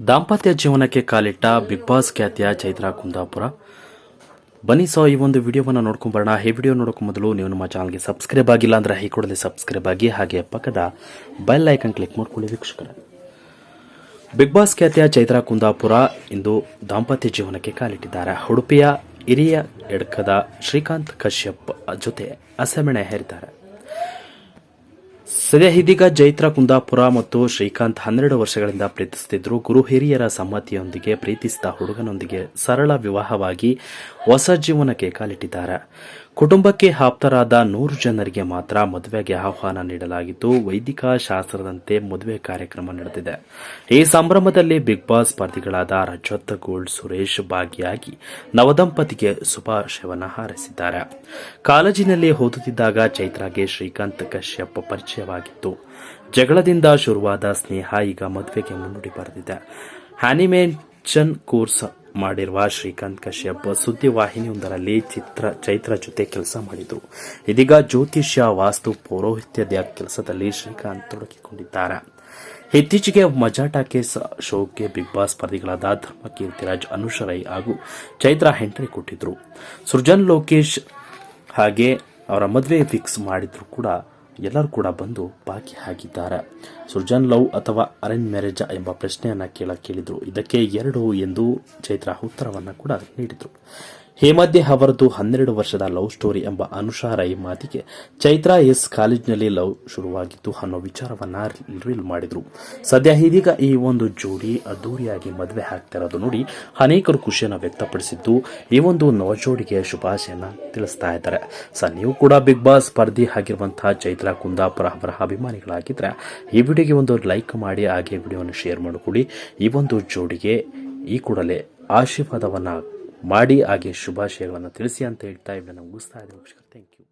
ದಾಂಪತ್ಯ ಜೀವನಕ್ಕೆ ಕಾಲಿಟ್ಟ ಬಿಗ್ ಬಾಸ್ ಖ್ಯಾತಿಯ ಚೈತ್ರಾ ಕುಂದಾಪುರ. ಬನ್ನಿ ಸೊ, ಈ ಒಂದು ವಿಡಿಯೋವನ್ನು ನೋಡ್ಕೊಂಬರೋಣ ಈ ವಿಡಿಯೋ ನೋಡೋಕೆ ಮೊದಲು ನೀವು ನಮ್ಮ ಚಾನಲ್ಗೆ ಸಬ್ಸ್ಕ್ರೈಬ್ ಆಗಿಲ್ಲ ಅಂದರೆ ಈ ಕೂಡಲೇ ಸಬ್ಸ್ಕ್ರೈಬ್ ಆಗಿ, ಹಾಗೆ ಪಕ್ಕದ ಬೆಲ್ ಐಕನ್ ಕ್ಲಿಕ್ ಮಾಡ್ಕೊಳ್ಳಿ ವೀಕ್ಷಕರ. ಬಿಗ್ ಬಾಸ್ ಖ್ಯಾತಿಯ ಚೈತ್ರಾ ಕುಂದಾಪುರ ಇಂದು ದಾಂಪತ್ಯ ಜೀವನಕ್ಕೆ ಕಾಲಿಟ್ಟಿದ್ದಾರೆ. ಉಡುಪಿಯ ಹಿರಿಯ ಎಡ್ಕದ ಶ್ರೀಕಾಂತ್ ಕಶ್ಯಪ್ ಜೊತೆ ಅಸಮಣೆ ಹೇರಿದ್ದಾರೆ. ಸದ್ಯ ಇದೀಗ ಜೈತ್ರ ಕುಂದಾಪುರ ಮತ್ತು ಶ್ರೀಕಾಂತ್ ಹನ್ನೆರಡು ವರ್ಷಗಳಿಂದ ಪ್ರೀತಿಸುತ್ತಿದ್ದರು. ಗುರು ಹಿರಿಯರ ಸಮ್ಮತಿಯೊಂದಿಗೆ ಪ್ರೀತಿಸಿದ ಹುಡುಗನೊಂದಿಗೆ ಸರಳ ವಿವಾಹವಾಗಿ ಹೊಸ ಜೀವನಕ್ಕೆ ಕಾಲಿಟ್ಟಿದ್ದಾರೆ. ಕುಟುಂಬಕ್ಕೆ ಆಪ್ತರಾದ ನೂರು ಜನರಿಗೆ ಮಾತ್ರ ಮದುವೆಗೆ ಆಹ್ವಾನ ನೀಡಲಾಗಿದ್ದು, ವೈದಿಕ ಶಾಸ್ತ್ರದಂತೆ ಮದುವೆ ಕಾರ್ಯಕ್ರಮ ನಡೆದಿದೆ. ಈ ಸಂಭ್ರಮದಲ್ಲಿ ಬಿಗ್ ಬಾಸ್ ಸ್ಪರ್ಧಿಗಳಾದ ರಜತ್, ಗೋಲ್ಡ್, ಸುರೇಶ್ ಭಾಗಿಯಾಗಿ ನವದಂಪತಿಗೆ ಶುಭಾಶಯವನ್ನ ಹಾರೈಸಿದ್ದಾರೆ. ಕಾಲೇಜಿನಲ್ಲಿ ಓದುತ್ತಿದ್ದಾಗ ಚೈತ್ರಾಗೆ ಶ್ರೀಕಾಂತ್ ಕಶ್ಯಪ್ ಪರಿಚಯವಾಗಿತ್ತು ಜಗಳದಿಂದ ಶುರುವಾದ ಸ್ನೇಹ ಈಗ ಮದುವೆಗೆ ಮುನ್ನುಡಿ ಬರೆದಿದೆ. ಹ್ಯಾನಿಮೇಷನ್ ಕೋರ್ಸ್ ಮಾಡಿರುವ ಶ್ರೀಕಾಂತ್ ಕಶ್ಯಪ್ ಸುದ್ದಿವಾಹಿನಿಯೊಂದರಲ್ಲಿ ಚಿತ್ರ, ಚೈತ್ರ ಜೊತೆ ಕೆಲಸ ಮಾಡಿದರು. ಇದೀಗ ಜ್ಯೋತಿಷ್ಯ, ವಾಸ್ತು, ಪೌರೋಹಿತ್ಯದ ಕೆಲಸದಲ್ಲಿ ಶ್ರೀಕಾಂತ್ ತೊಡಗಿಕೊಂಡಿದ್ದಾರೆ. ಇತ್ತೀಚೆಗೆ ಮಜಾ ಟಾಕೀಸ್ ಶೋಗೆ ಬಿಗ್ ಬಾಸ್ ಸ್ಪರ್ಧಿಗಳಾದ ಧರ್ಮಕೀರ್ತಿರಾಜ್, ಅನುಷ್ ರೈ ಹಾಗೂ ಚೈತ್ರ ಎಂಟ್ರಿ ಕೊಟ್ಟಿದ್ರು. ಸೃಜನ್, ಲೋಕೇಶ್ ಹಾಗೆ ಅವರ ಮದುವೆ ಫಿಕ್ಸ್ ಮಾಡಿದ್ರು ಕೂಡ ಎಲ್ಲರೂ ಕೂಡ ಬಂದು ಬಾಕಿ ಹಾಕಿದ್ದಾರೆ ಸುರ್ಜನ್ ಲವ್ ಅಥವಾ ಅರೇಂಜ್ ಮ್ಯಾರೇಜ್ ಎಂಬ ಪ್ರಶ್ನೆಯನ್ನು ಕೇಳ ಕೇಳಿದ್ರು. ಇದಕ್ಕೆ ಎರಡು ಎಂದು ಚೈತ್ರ ಉತ್ತರವನ್ನು ಕೂಡ ನೀಡಿದ್ರು. ಈ ಮಧ್ಯೆ ಅವರದ್ದು ಹನ್ನೆರಡು ವರ್ಷದ ಲವ್ ಸ್ಟೋರಿ ಎಂಬ ಅನುಷಾ ರೈ ಮಾತಿಗೆ ಚೈತ್ರಾ ಎಸ್ ಕಾಲೇಜ್ನಲ್ಲಿ ಲವ್ ಶುರುವಾಗಿತ್ತು ಅನ್ನೋ ವಿಚಾರವನ್ನ ರಿವೀಲ್ ಮಾಡಿದ್ರು. ಸದ್ಯ ಇದೀಗ ಈ ಒಂದು ಜೋಡಿ ಅದ್ದೂರಿಯಾಗಿ ಮದುವೆ ಆಗ್ತಿರೋದು ನೋಡಿ ಅನೇಕರು ಖುಷಿಯನ್ನು ವ್ಯಕ್ತಪಡಿಸಿದ್ದು ಈ ಒಂದು ನವಜೋಡಿಗೆ ಶುಭಾಶಯನ ತಿಳಿಸ್ತಾ ಇದ್ದಾರೆ. ಸರ್, ನೀವು ಕೂಡ ಬಿಗ್ ಬಾಸ್ ಸ್ಪರ್ಧಿ ಆಗಿರುವಂತಹ ಚೈತ್ರಾ ಕುಂದಾಪುರ ಅವರ ಅಭಿಮಾನಿಗಳಾಗಿದ್ರೆ ಈ ವಿಡಿಯೋಗೆ ಒಂದು ಲೈಕ್ ಮಾಡಿ, ಹಾಗೆ ವಿಡಿಯೋವನ್ನು ಶೇರ್ ಮಾಡಿಕೊಡಿ ಈ ಒಂದು ಜೋಡಿಗೆ ಈ ಕೂಡಲೇ ಆಶೀರ್ವಾದವನ್ನ ಮಾಡಿ ಹಾಗೆ ಶುಭಾಶಯಗಳನ್ನು ತಿಳಿಸಿ ಅಂತ ಹೇಳ್ತಾ ಇವನ್ನ ಮುಗಿಸ್ತಾ ಇದ್ದೀನಿ ಥ್ಯಾಂಕ್ ಯು